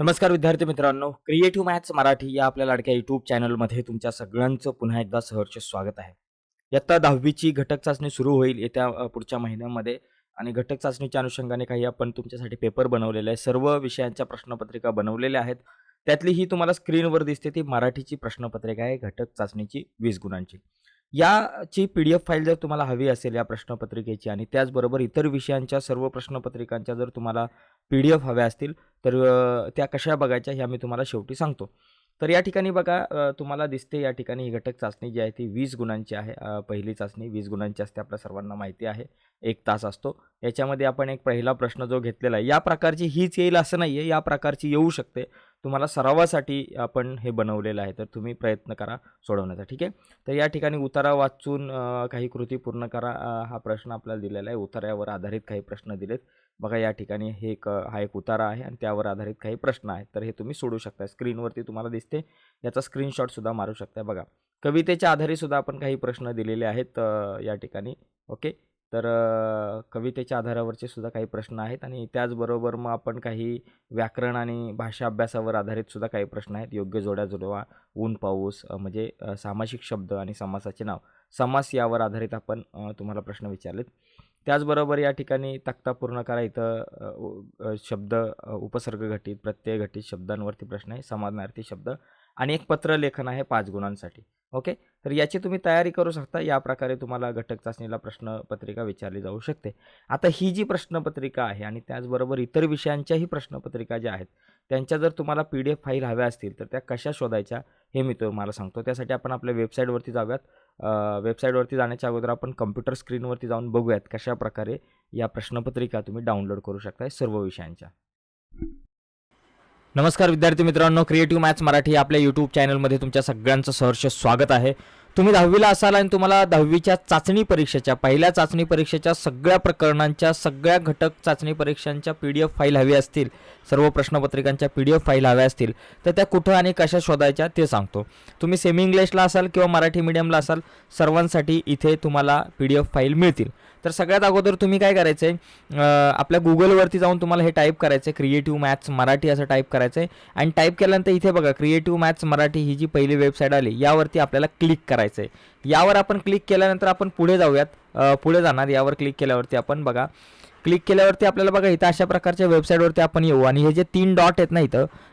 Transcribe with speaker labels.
Speaker 1: नमस्कार विद्यार्थी मित्रांनो क्रिएटिव्ह मॅथ्स मराठी या आपल्या लाडक्या युट्यूब चॅनलमध्ये तुमच्या सगळ्यांचं पुन्हा एकदा सहर्ष स्वागत आहे. इयत्ता दहावीची घटक चाचणी सुरू होईल येत्या पुढच्या महिन्यामध्ये आणि घटक चाचणीच्या अनुषंगाने काही आपण तुमच्यासाठी पेपर बनवलेले आहे सर्व विषयांच्या प्रश्नपत्रिका बनवलेल्या आहेत. त्यातली ही तुम्हाला स्क्रीनवर दिसते ती मराठीची प्रश्नपत्रिका आहे घटक चाचणीची वीस गुणांची. याची पी डी एफ फाईल जर तुम्हाला हवी असेल या प्रश्नपत्रिकेची आणि त्याचबरोबर इतर विषयांच्या सर्व प्रश्नपत्रिकांच्या जर तुम्हाला पी डी एफ हव्या असतील तर त्या कशा बघायच्या ह्या मी तुम्हाला शेवटी सांगतो. तर या ठिकाणी बघा तुम्हाला दिसते या ठिकाणी ही घटक चाचणी जी आहे ती वीस गुणांची आहे. पहिली चाचणी वीस गुणांची असते आपल्या सर्वांना माहिती आहे. एक तास असतो. याच्यामध्ये आपण एक पहिला प्रश्न जो घेतलेला आहे या प्रकारची हीच येईल असं नाही आहे या प्रकारची येऊ शकते. तुम्हाला सरावासाठी आपण हे बनवलेलं आहे. तर तुम्ही प्रयत्न करा सोडवण्याचा ठीक आहे? तर या ठिकाणी उतारा वाचून काही कृती पूर्ण करा. हा प्रश्न आपल्याला दिलेला आहे. उतार्यावर आधारित काही प्रश्न दिलेत. बघा या ठिकाणी हे एक हा एक उतारा आहे आणि त्यावर आधारित काही प्रश्न आहेत. तर हे तुम्ही सोडू शकता. स्क्रीनवरती तुम्हाला दिसते. याचा स्क्रीनशॉटसुद्धा मारू शकता. बघा कवितेच्या आधारे सुद्धा आपण काही प्रश्न दिलेले आहेत या ठिकाणी. ओके? तर कवितेच्या आधारावरचे सुद्धा काही प्रश्न आहेत आणि त्याचबरोबर मग आपण काही व्याकरण आणि भाषा अभ्यासावर आधारित सुद्धा काही प्रश्न आहेत. योग्य जोड्या जुळवा ऊन पाऊस म्हणजे सामासिक शब्द आणि समासाचे नाव. समास यावर आधारित आपण तुम्हाला प्रश्न विचारलेत. त्याचबरोबर या ठिकाणी तक्ता पूर्ण करा इथं शब्द उपसर्ग घटित प्रत्यय घटित शब्दांवरती प्रश्न आहे. समानार्थी शब्द. आणि एक पत्रलेखन आहे पाच गुणांसाठी. ओके? तर याची तुम्ही तयारी करू शकता. या प्रकारे तुम्हाला घटक चाचणीला प्रश्नपत्रिका विचारली जाऊ शकते. आता ही जी प्रश्नपत्रिका आहे आणि त्याचबरोबर इतर विषयांच्याही प्रश्नपत्रिका ज्या आहेत त्यांच्या जर तुम्हाला पी डी एफ फाईल हव्या असतील तर त्या कशा शोधायच्या हे मी तुम्हाला सांगतो. त्यासाठी आपण आपल्या वेबसाईटवरती जाऊयात. वेबसाईटवरती जाण्याच्या अगोदर आपण कम्प्युटर स्क्रीनवरती जाऊन बघूयात कशा प्रकारे या प्रश्नपत्रिका तुम्ही डाउनलोड करू शकताय सर्व विषयांच्या. नमस्कार विद्यार्थी मित्रांनो क्रिएटिव्ह मॅथ्स मराठी आपल्या यूट्यूब चॅनलमध्ये तुमच्या सगळ्यांचं सहर्ष स्वागत आहे. तुम्ही दहावीला असाल आणि तुम्हाला दहावीच्या चाचणी परीक्षेच्या पहिल्या चाचणी परीक्षेच्या सगळ्या प्रकरणांच्या सगळ्या घटक चाचणी परीक्षांच्या पी डी एफ फाईल हवी असतील सर्व प्रश्नपत्रिकांच्या पी डी एफ फाईल हव्या असतील तर त्या कुठं आणि कशा शोधायच्या ते सांगतो. तुम्ही सेमी इंग्लिशला असाल किंवा मराठी मीडियमला असाल सर्वांसाठी इथे तुम्हाला पी डी एफ फाईल मिळतील. तर सगळ्यात अगोदर तुम्ही काय करायचं आहे आपल्या गुगलवरती जाऊन तुम्हाला हे टाईप करायचं आहे क्रिएटिव्ह मॅथ्स मराठी असं टाईप करायचं आहे आणि टाईप केल्यानंतर इथे बघा क्रिएटिव्ह मॅथ्स मराठी ही जी पहिली वेबसाईट आली यावरती आपल्याला क्लिक करायचं आहे यावर आपण क्लिक केल्यानंतर आपण पुढे जाऊयात. पुढे जाणार यावर क्लिक केल्यावरती आपण बघा. क्लिक केल्यावरती आपल्याला बघा इथं अशा प्रकारच्या वेबसाईटवरती आपण येऊ. आणि हे जे तीन डॉट आहेत ना इथं